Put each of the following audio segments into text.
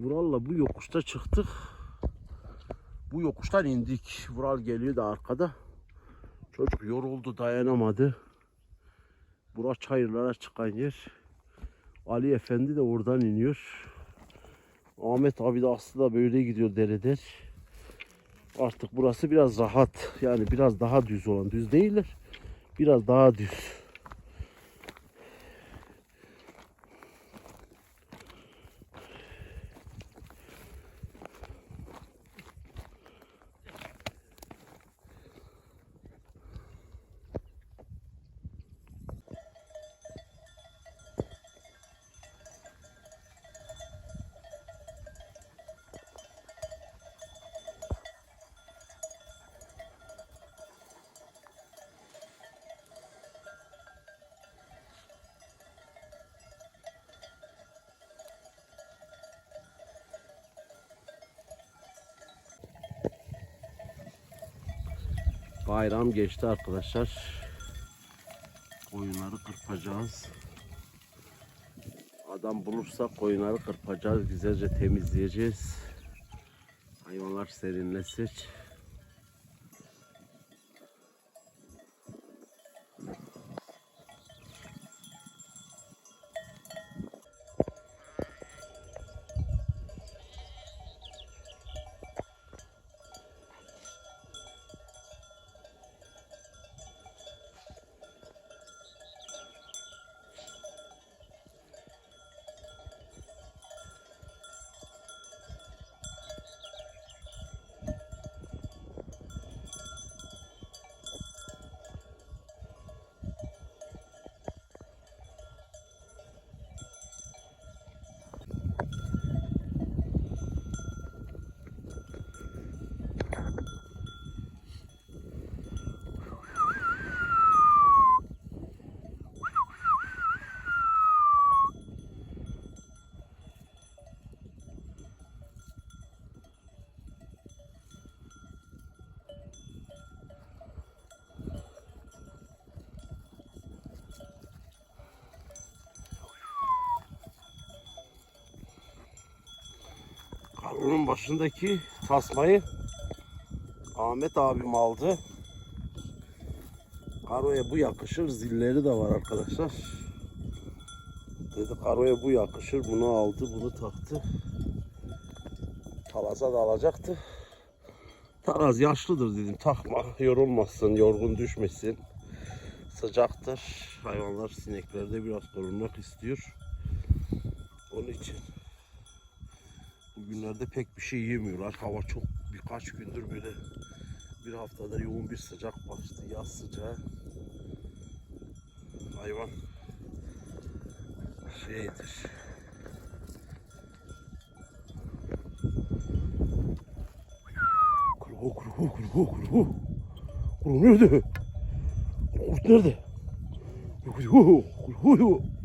Vural'la bu yokuşta çıktık. Bu yokuştan indik. Vural geliyor da arkada. Çocuk yoruldu dayanamadı. Bura çayırlara çıkan yer. Ali Efendi de oradan iniyor. Ahmet abi de aslında böyle gidiyor dereden. Artık burası biraz rahat. Yani biraz daha düz olan. Düz değiller. Biraz daha düz. Bayram geçti arkadaşlar. Koyunları kırpacağız. Adam bulursak koyunları kırpacağız. Güzelce temizleyeceğiz. Hayvanlar serinlesin. Karonun başındaki tasmayı Ahmet abim aldı. Karoya bu yakışır. Zilleri de var arkadaşlar. Dedi Karoya bu yakışır. Bunu aldı, bunu taktı. Talaz'a da alacaktı. Taraz yaşlıdır dedim. Takma, yorulmasın, yorgun düşmesin. Sıcaktır. Hayvanlar, sinekler de biraz korunmak istiyor. Onun için Bugünlerde pek bir şey yemiyorlar. Hava çok birkaç gündür böyle bir haftada yoğun bir sıcak bastı. Yaz sıcağı. Hayvan şeydir. Kuru kuru kuru kuru. Kuru nerede? Kurt nerede? Kuru kuru. Kuru.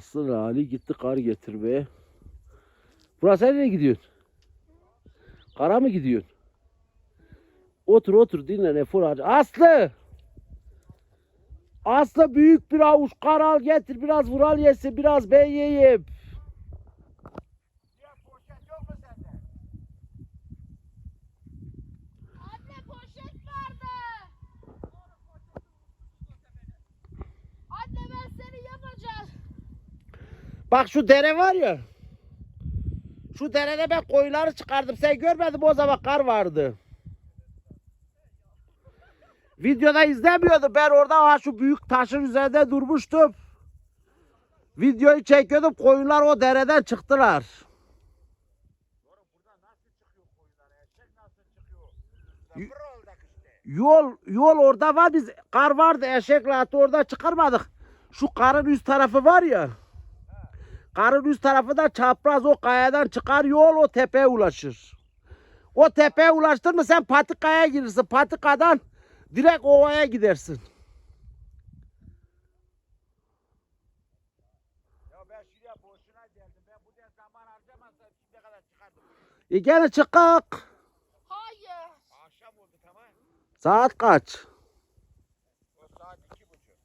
Aslı Ali gitti kar getirmeye. Burası nereye gidiyorsun? Kara mı gidiyorsun? Otur otur dinlen efor harca. Aslı! Aslı büyük bir avuç kar al getir biraz vural yesin biraz ben yiyeyim. Anne poşet vardı. Anne ben seni yapacağım. Bak şu dere var ya. Şu derede ben koyunları çıkardım. Sen görmedin o zaman kar vardı. Videoda izlemiyordum. Ben orada ha, şu büyük taşın üzerinde durmuştum. Videoyu çekiyordum. Koyunlar o dereden çıktılar. Yol yol orada var biz kar vardı eşek rahatı orada çıkarmadık. Şu karın üst tarafı var ya. Karın üst tarafı da çapraz o kayadan çıkar yol o tepeye ulaşır. O tepeye ulaştın mı sen patikaya girirsin. Patikadan direkt ovaya gidersin. Ya ben şuraya boşuna geldim. Ben buraya zaman harcamazsam şimdiye kadar çıkardım. E gene çıkak. Hayır. Akşam oldu tamam. Saat kaç? O saat iki buçuk.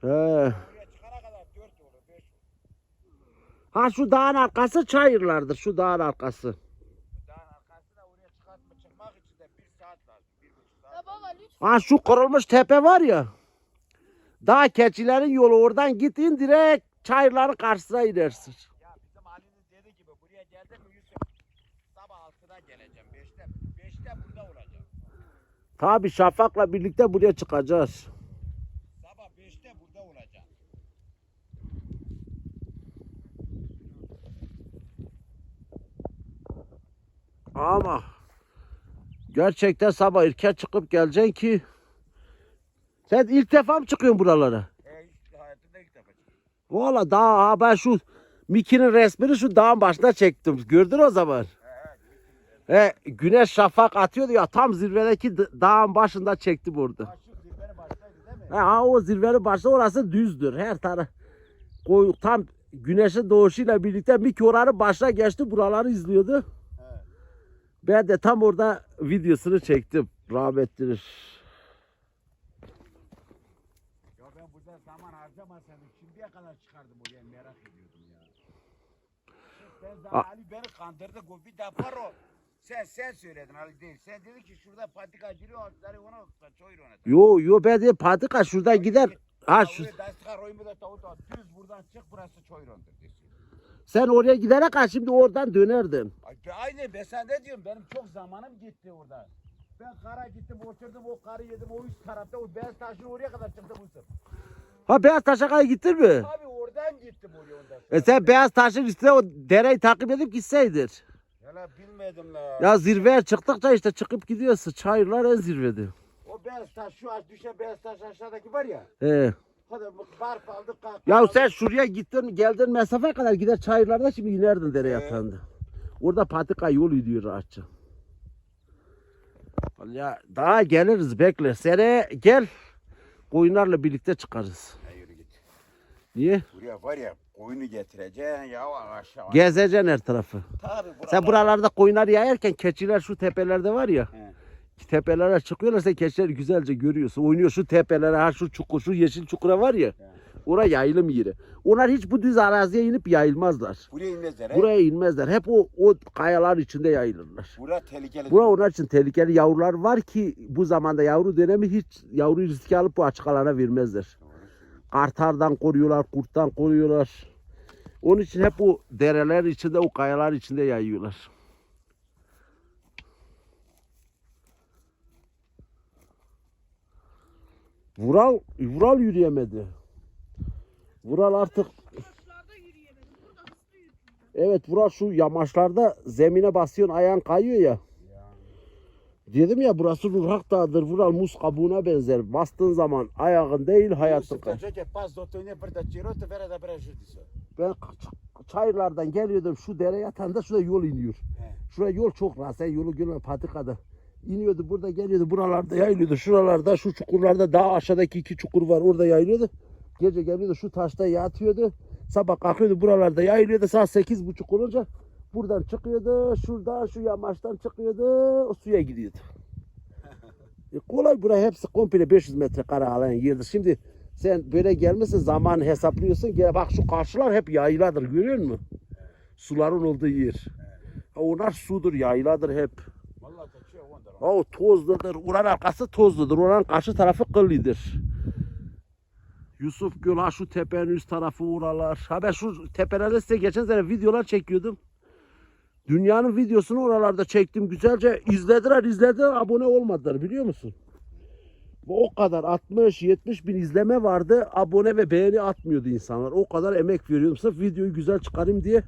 He. Buraya çıkana kadar dört olur, beş olur. Ha şu dağın arkası çayırlardır. Şu dağın arkası. Dağın arkasına oraya çıkartma çıkmak için de bir saat lazım. Bir buçuk Ya saat. baba lütfen. Ha şu kırılmış tepe var ya. Dağ keçilerin yolu oradan git in direkt çayırların karşısına inersin. Ya bizim Ali'nin dediği gibi buraya geldim mi Yusuf? Sabah altıda geleceğim. Beşte, beşte burada olacağım. Tabi Şafak'la birlikte buraya çıkacağız. Sabah beşte burada olacağım. Ama gerçekten sabah erken çıkıp geleceksin ki sen ilk defa mı çıkıyorsun buralara? E hiç hayatımda ilk defa. Valla daha ha ben şu Mickey'nin resmini şu dağın başına çektim. Gördün o zaman. He, güneş şafak atıyordu ya tam zirvedeki dağın başında çektim orada. Ha o zirvenin başında orası düzdür. Her taraf koy, tam güneşin doğuşuyla birlikte Mickey oranın başına geçti buraları izliyordu. Ben de tam orada videosunu çektim. Rahmetlidir. Ya ben burada zaman harcamasaydım şimdiye kadar çıkardım oraya merak ediyordum ya. Ben daha Ali beni kandırdı. Bu bir defa o. Sen sen söyledin Ali değil. Sen dedin ki şurada patika giriyor. Altları ona çoyur ona. Yo yo ben de patika şuradan gider. Ha şu, Dastıkar oyumu da tavuk da düz buradan çık burası çoyrondur desin. Sen oraya gidene kadar şimdi oradan dönerdin. Ay, be- Aynen ben sen ne diyorum benim çok zamanım gitti orada. Ben kara gittim oturdum o karı yedim o üst tarafta o beyaz taşın oraya kadar çıktım Yusuf. Ha beyaz taşa kadar gittin mi? Abi oradan gittim oraya ondan sonra. E sen beyaz taşın üstüne o dereyi takip edip gitseydin. Hala bilmedim la. Ya zirveye çıktıkça işte çıkıp gidiyorsun. Çayırlar en zirvede. O beyaz taş şu aş düşen beyaz taş aşağıdaki var ya. He. Barf aldık. Ya sen şuraya gittin geldin mesafe kadar gider çayırlarda şimdi inerdin dere Ee? yatağında. Orada patika yol gidiyor rahatça. Ya daha geliriz bekle. Sene gel. Koyunlarla birlikte çıkarız. Yürü git. Niye? Buraya var ya koyunu getireceksin ya aşağı. Gezeceksin her tarafı. Tabii Sen buralarda koyunlar yayarken keçiler şu tepelerde var ya. He. Tepelere çıkıyorlar sen keçileri güzelce görüyorsun. Oynuyor şu tepelere ha şu çukur şu yeşil çukura var ya. Oraya yayılım yeri. Onlar hiç bu düz araziye inip yayılmazlar. Buraya inmezler he. Buraya inmezler. Hep o, o kayalar içinde yayılırlar. Bura tehlikeli. Bura onlar için tehlikeli yavrular var ki bu zamanda yavru dönemi hiç yavruyu riske alıp bu açık alana vermezler. Kartardan koruyorlar, kurttan koruyorlar. Onun için hep o dereler içinde, o kayalar içinde yayıyorlar. Vural, Vural yürüyemedi. Vural artık. Evet Vural şu yamaçlarda zemine basıyorsun ayağın kayıyor ya. Dedim ya burası Nurhak Dağı'dır. Vural muz kabuğuna benzer. Bastığın zaman ayağın değil hayatın kayıyor. Ben çayırlardan geliyordum şu dere yatağında şurada yol iniyor. Şuraya yol çok rahat. Sen yolu görme patikada. İniyordu burada geliyordu buralarda yayılıyordu. Şuralarda şu çukurlarda daha aşağıdaki iki çukur var orada yayılıyordu. gece geliyordu şu taşta yatıyordu. Sabah kalkıyordu buralarda yayılıyordu saat sekiz buçuk olunca buradan çıkıyordu. Şuradan şu yamaçtan çıkıyordu. O suya gidiyordu. E kolay buraya hepsi komple 500 metre kare alan yerdir. Şimdi sen böyle gelmişsin zaman hesaplıyorsun. Gel bak şu karşılar hep yayladır görüyor musun? Suların olduğu yer. Onlar sudur yayladır hep. Vallahi. O tozludur. Uran arkası tozludur. Uran karşı tarafı kıllıdır. Yusuf Göl ha şu tepenin üst tarafı oralar. Ha ben şu tepelerde size geçen sene videolar çekiyordum. Dünyanın videosunu oralarda çektim güzelce. izlediler izlediler abone olmadılar biliyor musun? O kadar 60-70 bin izleme vardı. Abone ve beğeni atmıyordu insanlar. O kadar emek veriyordum. Sırf videoyu güzel çıkarayım diye.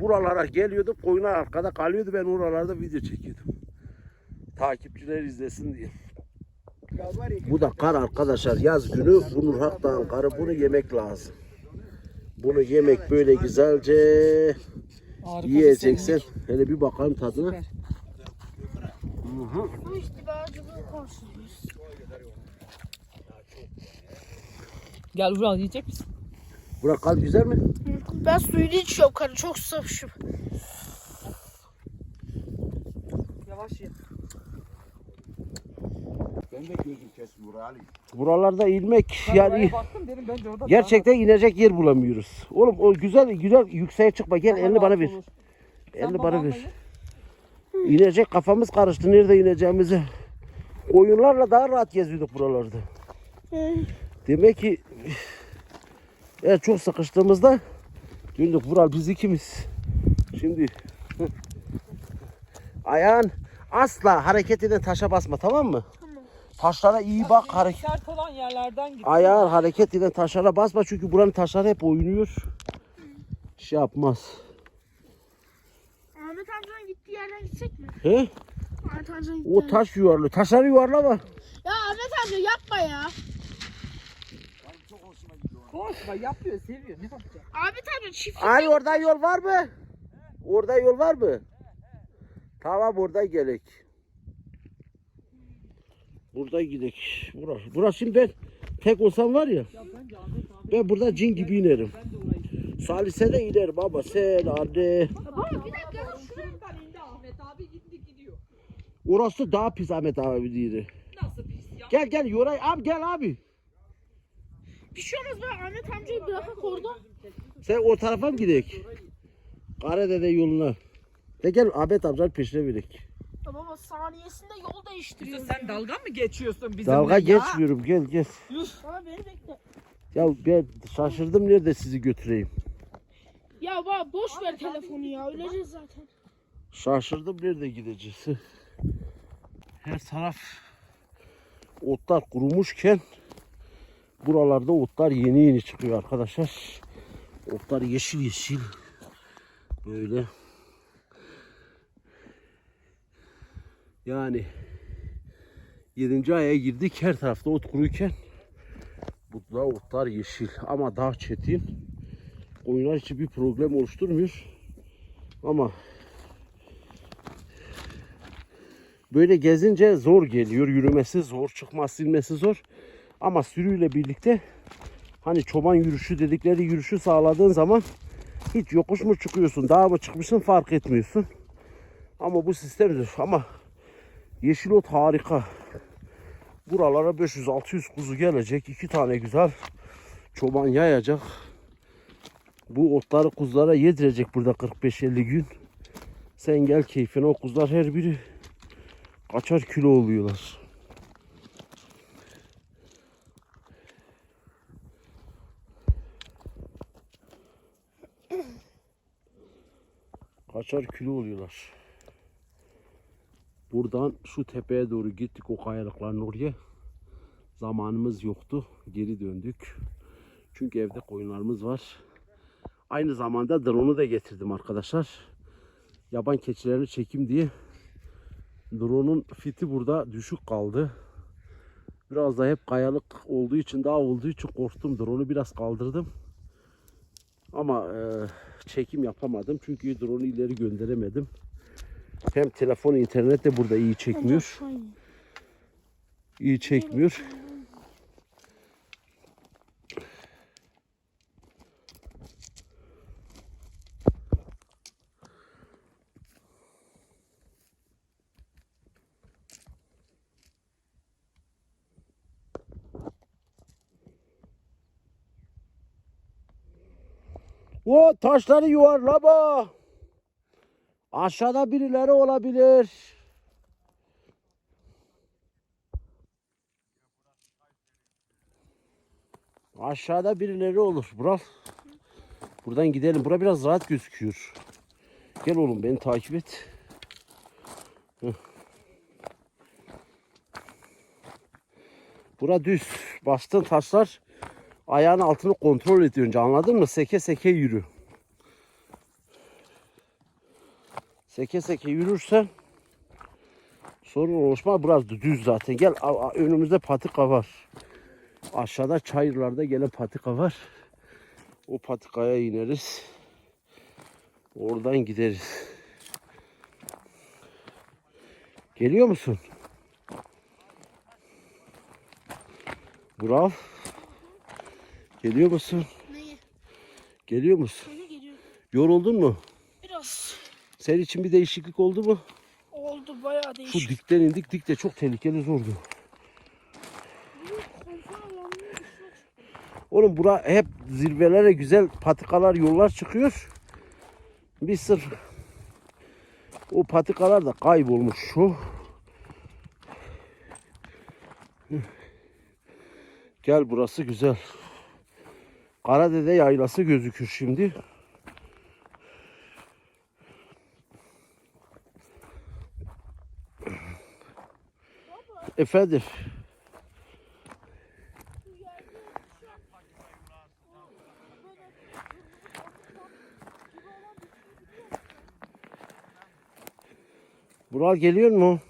Buralara geliyordum. Koyunlar arkada kalıyordu. Ben oralarda video çekiyordum. Takipçiler izlesin diye. Bu da kar arkadaşlar. Yaz günü bu Nurhak karı. Bunu yemek lazım. Bunu yemek böyle güzelce yiyeceksin. Hele bir bakalım tadına. Hı hı. Bu işte bağcılığı konuşuyoruz. Gel Vural yiyecek misin? Burak kar güzel mi? Ben suyunu içiyorum karı çok susamışım. Yavaş ye. Ben de gözüm kesin buraya alayım. Buralarda ilmek Ben yani oraya baktım dedim bence orada gerçekten inecek yer bulamıyoruz. Oğlum o güzel güzel yükseğe çıkma. Gel daha elini bana ver. Elini bana ver. İnecek kafamız karıştı nerede ineceğimizi. Oyunlarla daha rahat geziyorduk buralarda. Demek ki eğer çok sıkıştığımızda döndük Vural biz ikimiz. Şimdi ayağın asla hareket eden taşa basma tamam mı? Taşlara iyi bak hareket. Sert olan yerlerden git. Ayağın hareket eden taşlara basma çünkü buranın taşları hep oynuyor. Şey yapmaz. Ahmet amcanın gittiği yerden gitsek mi? He? Ahmet amcanın gittiği O yerden. taş yuvarlı. Taşları yuvarlama. Ya Ahmet amca yapma ya. Konuşma yapıyor seviyor ne yapacak? Ahmet amca çift. Ay orada yol var mı? Orada yol var mı? Tamam burada gelek. Burada gidek. Burası. Burası şimdi ben tek olsam var ya. Ya bence Ahmet abi Ben burada cin gibi inerim. Salise de inerim baba. Sen anne. Baba bir dakika. Şuradan indi Ahmet abi gitti gidiyor. Orası daha pis Ahmet abi değil. Nasıl pis ya? Gel gel Yoray abi gel abi. Bir şey olmaz ben Ahmet amcayı bırakıp orada. Sen o tarafa mı gidek? Karadede yoluna. De gel Ahmet amcanın peşine verek. Ya baba saniyesinde yol değiştiriyor. Yusuf sen dalga mı geçiyorsun bizimle Dalga ya? geçmiyorum gel gel. Baba beni bekle. Ya ben şaşırdım nerede sizi götüreyim. Ya baba boş ver telefonu ya öleceğiz zaten. Şaşırdım nerede gideceğiz. Her taraf otlar kurumuşken buralarda otlar yeni yeni çıkıyor arkadaşlar. Otlar yeşil yeşil. Böyle. Yani 7. aya girdik her tarafta ot kuruyken burada otlar yeşil ama daha çetin. Koyunlar için bir problem oluşturmuyor. Ama böyle gezince zor geliyor. Yürümesi zor, çıkması, inmesi zor. Ama sürüyle birlikte hani çoban yürüyüşü dedikleri yürüyüşü sağladığın zaman hiç yokuş mu çıkıyorsun, dağa mı çıkmışsın fark etmiyorsun. Ama bu sistemdir. Ama yeşil ot harika. Buralara 500-600 kuzu gelecek. iki tane güzel çoban yayacak. Bu otları kuzulara yedirecek burada 45-50 gün. Sen gel keyfine o kuzular her biri kaçar kilo oluyorlar. Kaçar kilo oluyorlar. Buradan şu tepeye doğru gittik o kayalıkların oraya. Zamanımız yoktu. Geri döndük. Çünkü evde koyunlarımız var. Aynı zamanda drone'u da getirdim arkadaşlar. Yaban keçilerini çekim diye. Drone'un fiti burada düşük kaldı. Biraz da hep kayalık olduğu için daha olduğu için korktum. Drone'u biraz kaldırdım. Ama e, çekim yapamadım. Çünkü drone'u ileri gönderemedim. Hem telefon internet de burada iyi çekmiyor. İyi çekmiyor. O taşları yuvarla bak. Aşağıda birileri olabilir. Aşağıda birileri olur. Bural. Buradan gidelim. Bura biraz rahat gözüküyor. Gel oğlum beni takip et. Bura düz. Bastığın taşlar ayağın altını kontrol ediyor önce anladın mı? Seke seke yürü. Seke seke yürürsen sorun oluşma biraz düz zaten. Gel önümüzde patika var. Aşağıda çayırlarda gelen patika var. O patikaya ineriz. Oradan gideriz. Geliyor musun? Bural. Geliyor musun? Neyi? Geliyor musun? Geliyor. Yoruldun mu? Biraz Senin için bir değişiklik oldu mu? oldu bayağı Şu değişik. dikten indik. Dik de çok tehlikeli zordu. Oğlum bura hep zirvelere güzel patikalar yollar çıkıyor. Bir sırf o patikalar da kaybolmuş şu. Gel burası güzel. Karadede yaylası gözükür şimdi. Efendim. Burak geliyor mu?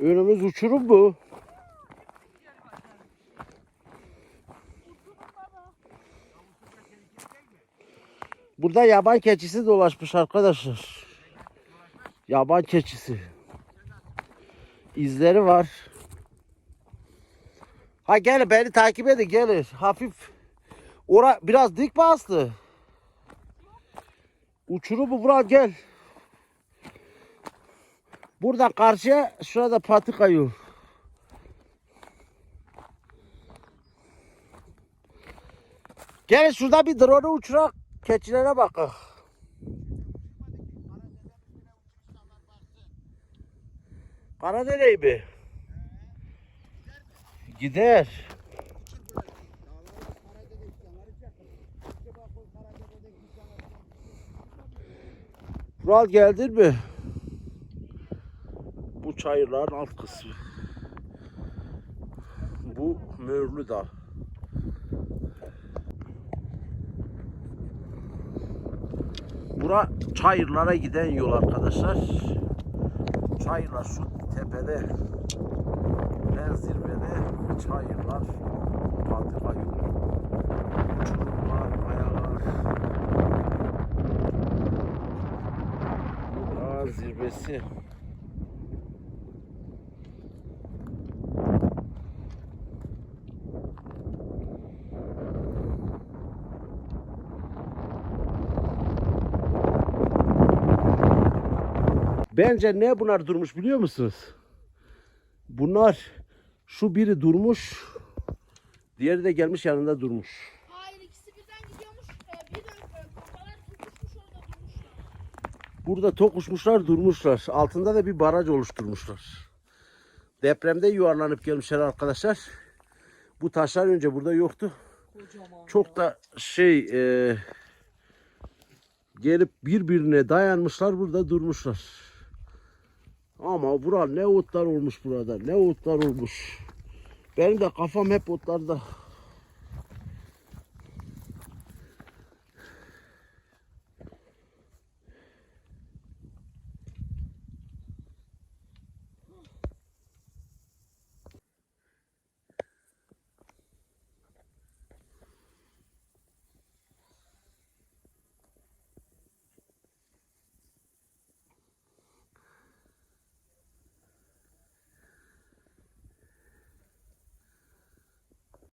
Önümüz uçurum bu. Burada yaban keçisi dolaşmış arkadaşlar. Yaban keçisi. İzleri var. Ha gel beni takip edin gelin. Hafif. Ora biraz dik bastı. Uçurum bu Burak gel. Burada karşıya şurada patika yol. Gel şurada bir drone uçurak keçilere bakın. Karadere'yi mi? Gider. Kural geldin mi? Bu çayırların alt kısmı. Bu Mörlü Dağ. Bura çayırlara giden yol arkadaşlar. Çayırlar şu tepede. En zirvede çayırlar. Patika yolu. Uçurumlar, kayalar. Dağ zirvesi. Bence ne bunlar durmuş biliyor musunuz? Bunlar şu biri durmuş. Diğeri de gelmiş yanında durmuş. Hayır ikisi birden gidiyormuş. E, kafalar orada durmuşlar. Burada tokuşmuşlar durmuşlar. Altında da bir baraj oluşturmuşlar. Depremde yuvarlanıp gelmişler arkadaşlar. Bu taşlar önce burada yoktu. Kocaman. Çok da şey e, gelip birbirine dayanmışlar burada durmuşlar. Ama bura ne otlar olmuş burada ne otlar olmuş. Benim de kafam hep otlarda.